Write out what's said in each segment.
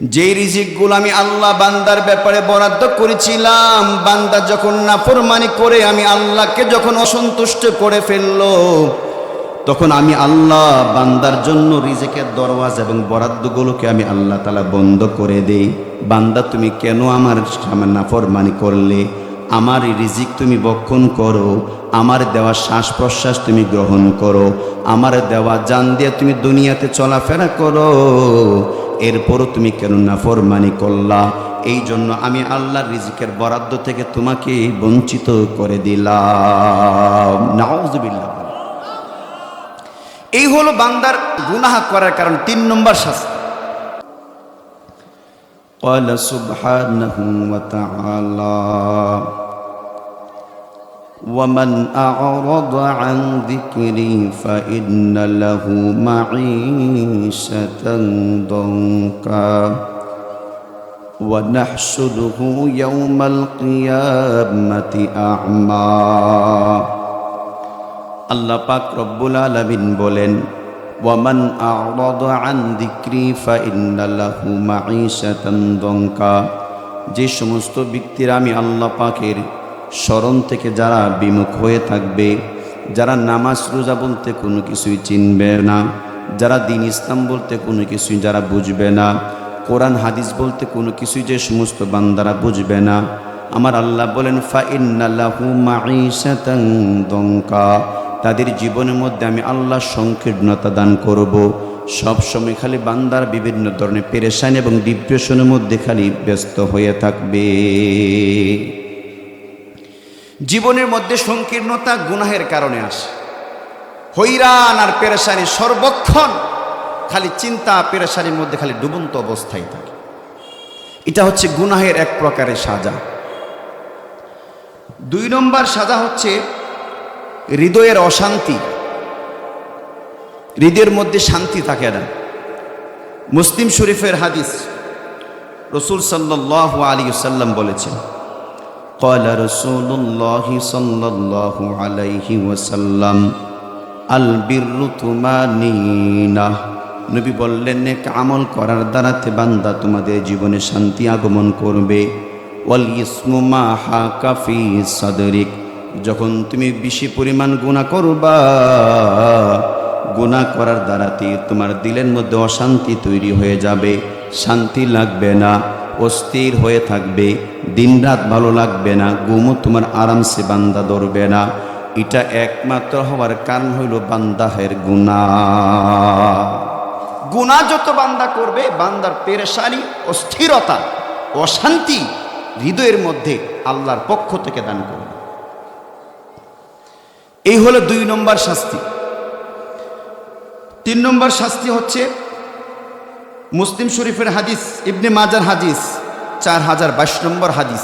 যেই রিজিকগুলো আমি আল্লাহ বান্দার ব্যাপারে বরাদ্দ করেছিলাম, বান্দা যখন নাফরমানি করে আমি আল্লাহকে যখন অসন্তুষ্ট করে ফেলল, তখন আমি আল্লাহ বান্দার জন্য রিজেকের দরওয়াজ এবং বরাদ্দগুলোকে আমি আল্লাহ তালা বন্ধ করে দেই। বান্দা, তুমি কেন আমার সামনে নাফরমানি করলে? আমার রিজিক তুমি বক্ষণ করো, আমার দেওয়া শ্বাস প্রশ্বাস তুমি গ্রহণ করো, আমার দেওয়া জান দিয়ে তুমি দুনিয়াতে চলাফেরা করো। এরপরও তুমি কেন নাফরমানি করলা এই জন্য আমি আল্লাহর রিজিকের বরাদ্দ থেকে তোমাকে বঞ্চিত করে দিলাম নাউজুবিল্লাহ এই হলো বান্দার গুনাহ করার কারণ তিন নম্বর শাস্তি قال سبحانه وتعالى ومن أعرض عن ذكري فإن له معيشة ضنكا ونحشره يوم القيامة أعمى আল্লাহ পাক রব্বুল আলামিন বলেন ওয়ামান আ'রাদা আন যিকরি ফাইন্না লাহু মাঈশাতান দঙ্কা যে সমস্ত ব্যক্তিরা আমি আল্লাহ পাকের স্মরণ থেকে যারা বিমুখ হয়ে থাকবে, যারা নামাজ রোজা বলতে কোনো কিছুই চিনবে না, যারা দিন ইসলাম বলতে কোনো কিছুই যারা বুঝবে না, কোরআন, হাদিস বলতে কোনো কিছুই যে সমস্ত বান্দারা বুঝবে না। আমার আল্লাহ বলেন দঙ্কা তাদের জীবনের মধ্যে আমি আল্লাহ সংকীর্ণতা দান করব। সব সময় খালি বান্দার বিভিন্ন ধরনের পেরেশান এবং ডিপ্রেশনের মধ্যে খালি ব্যস্ত হয়ে থাকবে। জীবনের মধ্যে সংকীর্ণতা গুনাহের কারণে আসে। হৈরান আর পেরেশানি সর্বক্ষণ খালি চিন্তা, পেরেশানির মধ্যে খালি ডুবন্ত অবস্থায় থাকে। এটা হচ্ছে গুনাহের এক প্রকারের সাজা। দুই নম্বর সাজা হচ্ছে হৃদয়ের অশান্তি। হৃদয়ের মধ্যে শান্তি থাকে না। মুসলিম শরীফের হাদিস রসুল সাল্লাহ আলী সাল্লাম বলেছেন قال رسول الله صلى الله عليه وسلم البر طمانينة নবী বললেন এক আমল করার দ্বারাতে বান্দা তোমাদের জীবনে শান্তি আগমন করবে ওয়াল ইসমু মা হাকা ফি সাদরিক যখন তুমি বেশি পরিমাণ গুণা করবা গুণা করার দ্বারাতে তোমার দিলের মধ্যে অশান্তি তৈরি হয়ে যাবে শান্তি লাগবে না অস্থির হয়ে থাকবে, দিনরাত ভালো লাগবে না, ঘুমও তোমার আরামসে বান্দা ধরবে না। এটা একমাত্র হওয়ার কারণ হইল বান্দাহের গুণা গুণা যত বান্দা করবে, বান্দার পেরেশানি, অস্থিরতা, অশান্তি হৃদয়ের মধ্যে আল্লাহর পক্ষ থেকে দান করবে। এই হলো দুই নম্বর শাস্তি। তিন নম্বর শাস্তি হচ্ছে মুসলিম শরীফের হাদিস ইবনে মাজার হাদিস চার হাজার বাইশ নম্বর হাদিস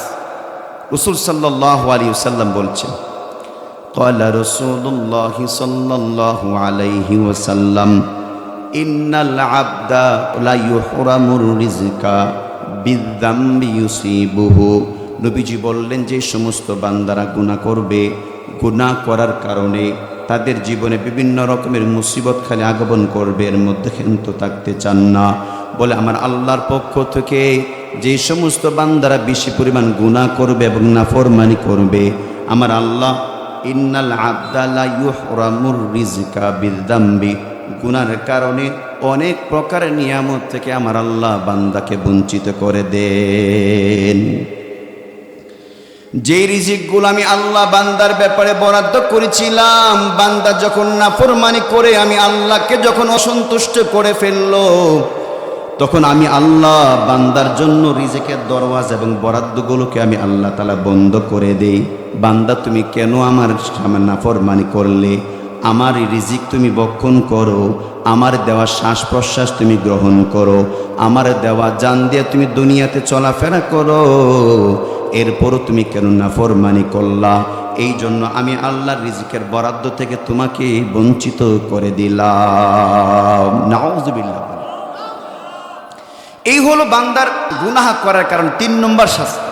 রসুল সাল্লাহ আলী সাল্লাম বলছেন قال رسول الله صلى الله عليه وسلم إن العبد لا يحرم الرزق بالذنب يصيبه নবীজি বললেন যে সমস্ত বান্দারা গুনাহ করবে গুনাহ করার কারণে তাদের জীবনে বিভিন্ন রকমের মুসিবত খালি আগমন করবে এর মধ্যে কিন্তু থাকতে চান না বলে, আমার আল্লাহর পক্ষ থেকে যে সমস্ত বান্দারা বেশি পরিমাণ গুনাহ করবে এবং নাফরমানি করবে, আমার আল্লাহ, ইন্নাল আবদালা ইউহরামুর রিজকা গুনার কারণে অনেক প্রকারের নিয়ামত থেকে আমার আল্লাহ বান্দাকে বঞ্চিত করে দেন। যে রিজিকগুলো আমি আল্লাহ বান্দার ব্যাপারে বরাদ্দ করেছিলাম, বান্দা যখন নাফরমানি করে, আমি আল্লাহকে যখন অসন্তুষ্ট করে ফেলল তখন আমি আল্লাহ বান্দার জন্য রিজেকের দরওয়াজ এবং বরাদ্দগুলোকে আমি আল্লাহ তালা বন্ধ করে দেই। বান্দা, তুমি কেন আমার নাফরমানি করলে? আমার রিজিক তুমি বক্ষণ করো। আমার দেওয়া শ্বাস প্রশ্বাস তুমি গ্রহণ করো। আমার দেওয়া জান দিয়ে তুমি দুনিয়াতে চলাফেরা করো। এরপরও তুমি কেন নাফরমানি করলা? এই জন্য আমি আল্লাহর রিজিকের বরাদ্দ থেকে তোমাকে বঞ্চিত করে দিলাম। নাউজুবিল্লাহ। এই হলো বান্দার গুনাহা করার কারণ তিন নম্বর শাস্তি।